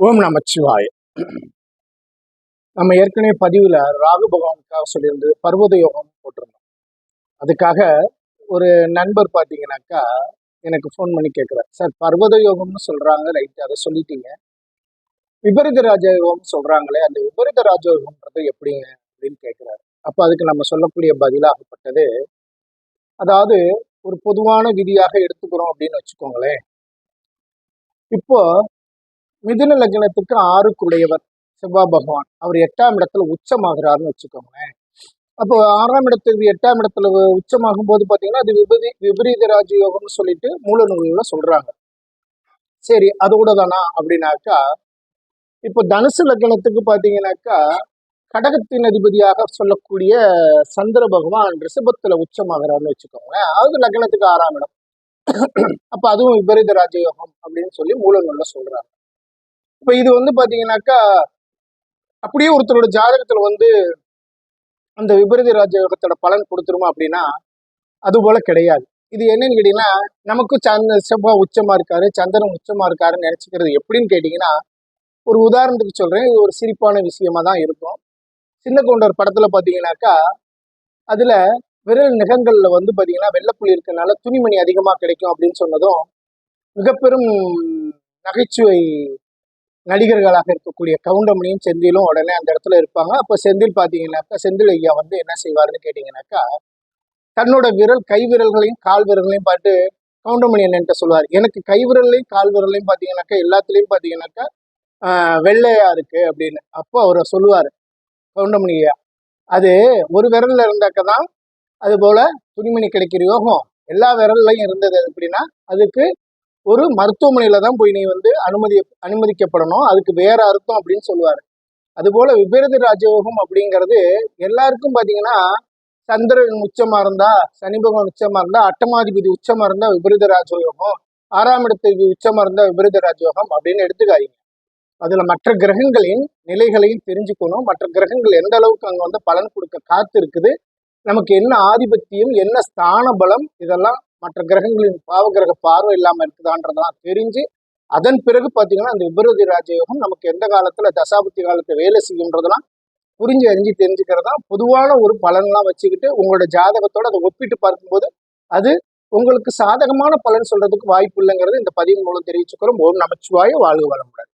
ஓம் நமச்சிவாய நம்ம ஏற்கனவே பதிவில் ராகு பகவானுக்காக சொல்லியிருந்து பர்வத யோகம் போட்டிருந்தோம். அதுக்காக ஒரு நண்பர் பார்த்தீங்கன்னாக்கா எனக்கு ஃபோன் பண்ணி கேட்குறார் சார் பர்வத யோகம்னு சொல்கிறாங்க ரைட்டு அதை சொல்லிட்டீங்க. விபரீத ராஜயோகம்னு சொல்கிறாங்களே அந்த விபரீத ராஜயோகம்ன்றது எப்படிங்க அப்படின்னு கேட்குறாரு அப்போ அதுக்கு நம்ம சொல்லக்கூடிய பதிலாகப்பட்டது அதாவது ஒரு பொதுவான விதியாக எடுத்துக்கிறோம் அப்படின்னு வச்சுக்கோங்களேன். இப்போ மிதுன லக்னத்துக்கு ஆறுக்குடையவர் செவ்வாய் பகவான். அவர் எட்டாம் இடத்துல உச்சமாகிறாருன்னு வச்சுக்கோங்களேன். அப்போ ஆறாம் இடத்துக்கு எட்டாம் இடத்துல உச்சமாகும் போது பார்த்தீங்கன்னா அது விபதி விபரீத ராஜயோகம்னு சொல்லிட்டு மூல நூல்ல சொல்றாங்க. சரி அதோட தானா? அப்படின்னாக்கா இப்போ தனுசு லக்னத்துக்கு பார்த்தீங்கன்னாக்கா கடகத்தின் அதிபதியாக சொல்லக்கூடிய சந்திர பகவான் ரிஷபத்துல உச்சமாகிறார்னு வச்சுக்கோங்களேன். அது லக்னத்துக்கு ஆறாம் இடம். அப்ப அதுவும் விபரீத ராஜயோகம் அப்படின்னு சொல்லி மூல நூல்ல சொல்றாங்க. இப்போ இது வந்து பார்த்தீங்கன்னாக்கா அப்படியே ஒருத்தரோட ஜாதகத்தில் வந்து அந்த விபரீத ராஜயோகத்தோட பலன் கொடுத்துருமா அப்படின்னா அது போல கிடையாது. இது என்னன்னு கேட்டீங்கன்னா நமக்கும் சந்த செவ்வாய் உச்சமா இருக்காரு சந்திரன் உச்சமா இருக்காருன்னு நினைச்சுக்கிறது எப்படின்னு கேட்டீங்கன்னா ஒரு உதாரணத்துக்கு சொல்றேன். இது ஒரு சிரிப்பான விஷயமா தான் இருக்கும். சின்ன கவுண்டர் படத்துல பாத்தீங்கன்னாக்கா அதுல விரல் நிகங்களில் வந்து பாத்தீங்கன்னா வெள்ளப்புள்ளி இருக்கனால துணிமணி அதிகமா கிடைக்கும் அப்படின்னு சொன்னதும் மிக பெரும் நகைச்சுவை நடிகர்களாக இருக்கக்கூடிய கவுண்டமணியும் செந்திலும் உடனே அந்த இடத்துல இருப்பாங்க. அப்போ செந்தில் பார்த்தீங்கன்னாக்கா செந்தில் ஐயா வந்து என்ன செய்வாருன்னு கேட்டிங்கனாக்கா தன்னோட விரல் கை விரல்களையும் கால் விரல்களையும் பார்த்து கவுண்டமணி என்னன்ட்ட சொல்லுவார். எனக்கு கை விரல்லையும் கால் விரல்லையும் பார்த்தீங்கன்னாக்கா எல்லாத்துலேயும் பார்த்தீங்கன்னாக்கா வெள்ளையா இருக்கு அப்படின்னு. அப்போ அவரை சொல்லுவார் கவுண்டமணி ஐயா அது ஒரு விரல்ல இருந்தாக்க தான் அது போல துணிமணி கிடைக்கிற யோகம். எல்லா விரல்லையும் இருந்தது எப்படின்னா அதுக்கு ஒரு மருத்துவமனையில தான் போய் நீ வந்து அனுமதி அனுமதிக்கப்படணும். அதுக்கு வேற அர்த்தம் அப்படின்னு சொல்லுவாரு. அதுபோல விபரீத ராஜயோகம் அப்படிங்கிறது எல்லாருக்கும் பாத்தீங்கன்னா சந்திரன் உச்சமா இருந்தா சனி பகவான் உச்சமா இருந்தா அட்டமாதிபதி உச்சமா இருந்தா விபரீத ராஜயோகம் ஆறாம் இடத்துக்கு உச்சமா இருந்தா விபரீத ராஜயோகம் அப்படின்னு எடுத்துக்காதீங்க. அதுல மற்ற கிரகங்களின் நிலைகளையும் தெரிஞ்சுக்கணும். மற்ற கிரகங்கள் எந்த அளவுக்கு அங்க வந்து பலன் கொடுக்க காத்து இருக்குது நமக்கு என்ன ஆதிபத்தியம் என்ன ஸ்தான பலம் இதெல்லாம் மற்ற கிரகங்களின் பாவகிரக பார்வை இல்லாமல் இருக்குதான்றதெல்லாம் தெரிஞ்சு அதன் பிறகு பார்த்தீங்கன்னா அந்த விபரதி ராஜயோகம் நமக்கு எந்த காலத்தில் தசாபுத்தி காலத்தில் வேலை செய்யுன்றதெல்லாம் புரிஞ்சு அறிஞ்சு தெரிஞ்சுக்கிறதா? பொதுவான ஒரு பலன்லாம் வச்சுக்கிட்டு உங்களோட ஜாதகத்தோடு அதை ஒப்பிட்டு பார்க்கும்போது அது உங்களுக்கு சாதகமான பலன் சொல்றதுக்கு வாய்ப்பு இல்லைங்கிறது இந்த பதிவு மூலம் தெரிவிச்சுக்கிறோம். ஓம் நமச்சிவாய வாழ்க வளமுடன்.